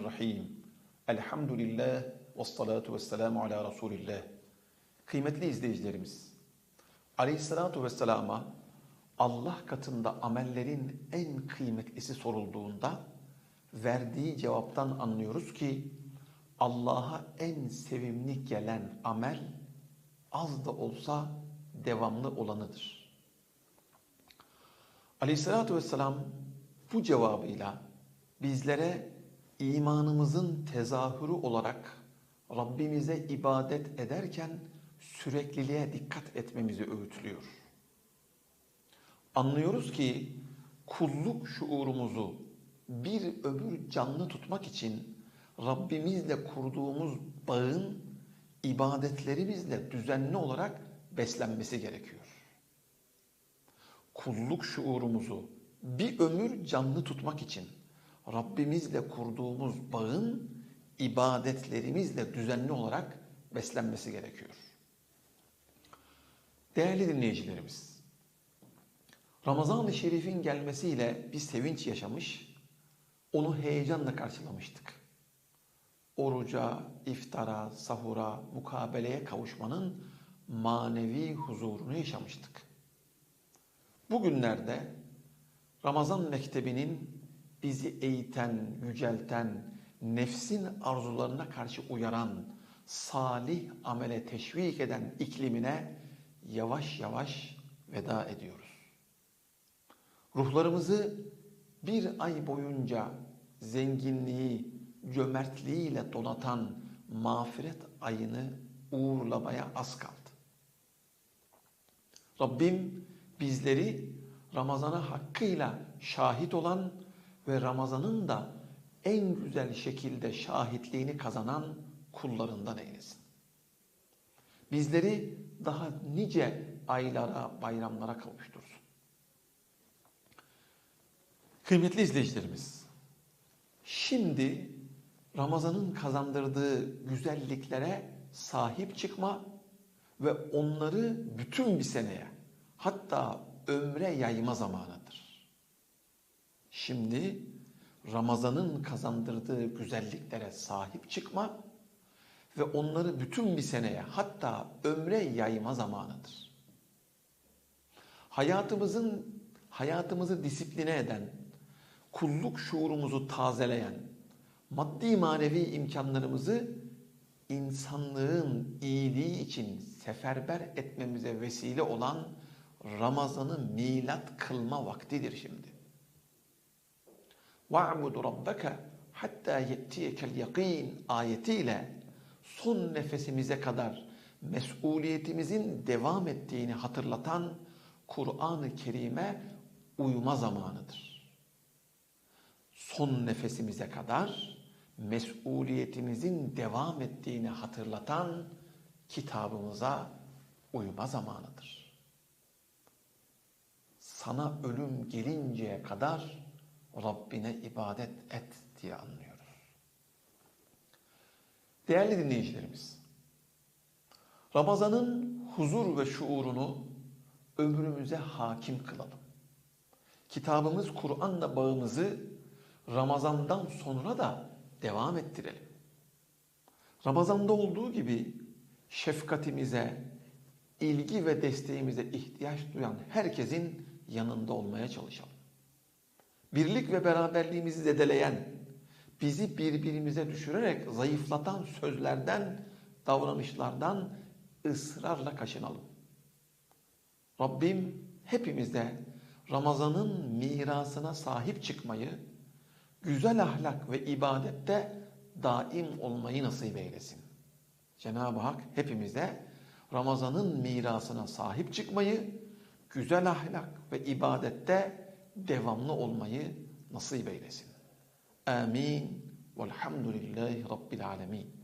Bismillahirrahmanirrahim. Elhamdülillah ve salatu ve selamu ala Resulillah. Kıymetli izleyicilerimiz, Aleyhissalatu vesselama Allah katında amellerin en kıymetlisi sorulduğunda verdiği cevaptan anlıyoruz ki Allah'a en sevimli gelen amel az da olsa devamlı olanıdır. Aleyhissalatu vesselam bu cevabıyla bizlere imanımızın tezahürü olarak Rabbimize ibadet ederken sürekliliğe dikkat etmemizi öğütlüyor. Anlıyoruz ki kulluk şuurumuzu bir ömür canlı tutmak için Rabbimizle kurduğumuz bağın ibadetlerimizle düzenli olarak beslenmesi gerekiyor. Kulluk şuurumuzu bir ömür canlı tutmak için Rabbimizle kurduğumuz bağın ibadetlerimizle düzenli olarak beslenmesi gerekiyor. Değerli dinleyicilerimiz, Ramazan-ı Şerif'in gelmesiyle bir sevinç yaşamış, onu heyecanla karşılamıştık. Oruca, iftara, sahura, mukabeleye kavuşmanın manevi huzurunu yaşamıştık. Bugünlerde Ramazan mektebinin bizi eğiten, yücelten, nefsin arzularına karşı uyaran, salih amele teşvik eden iklimine yavaş yavaş veda ediyoruz. Ruhlarımızı bir ay boyunca zenginliği, cömertliğiyle donatan mağfiret ayını uğurlamaya az kaldı. Rabbim bizleri Ramazan'a hakkıyla şahit olan ve Ramazan'ın da en güzel şekilde şahitliğini kazanan kullarından eylesin. Bizleri daha nice aylara, bayramlara kavuştursun. Kıymetli izleyicilerimiz, şimdi Ramazan'ın kazandırdığı güzelliklere sahip çıkma ve onları bütün bir seneye hatta ömre yayma zamanıdır. Şimdi Ramazan'ın kazandırdığı güzelliklere sahip çıkma ve onları bütün bir seneye hatta ömre yayma zamanıdır. Hayatımızın hayatımızı disipline eden, kulluk şuurumuzu tazeleyen, maddi manevi imkanlarımızı insanlığın iyiliği için seferber etmemize vesile olan Ramazan'ı milat kılma vaktidir şimdi. وَعْبُدُ رَبَّكَ hatta yettiyekel yakin ayetiyle son nefesimize kadar mesuliyetimizin devam ettiğini hatırlatan Kur'an-ı Kerim'e uyma zamanıdır. Son nefesimize kadar mesuliyetimizin devam ettiğini hatırlatan kitabımıza uyma zamanıdır. Sana ölüm gelinceye kadar Rabbine ibadet et diye anlıyoruz. Değerli dinleyicilerimiz, Ramazan'ın huzur ve şuurunu ömrümüze hakim kılalım. Kitabımız Kur'an'la bağımızı Ramazan'dan sonra da devam ettirelim. Ramazan'da olduğu gibi şefkatimize, ilgi ve desteğimize ihtiyaç duyan herkesin yanında olmaya çalışalım. Birlik ve beraberliğimizi zedeleyen, bizi birbirimize düşürerek zayıflatan sözlerden, davranışlardan ısrarla kaçınalım. Rabbim hepimize Ramazan'ın mirasına sahip çıkmayı, güzel ahlak ve ibadette daim olmayı nasip eylesin. Cenab-ı Hak hepimize Ramazan'ın mirasına sahip çıkmayı, güzel ahlak ve ibadette devamlı olmayı nasip eylesin. Amin. Velhamdülillahi Rabbil alemin.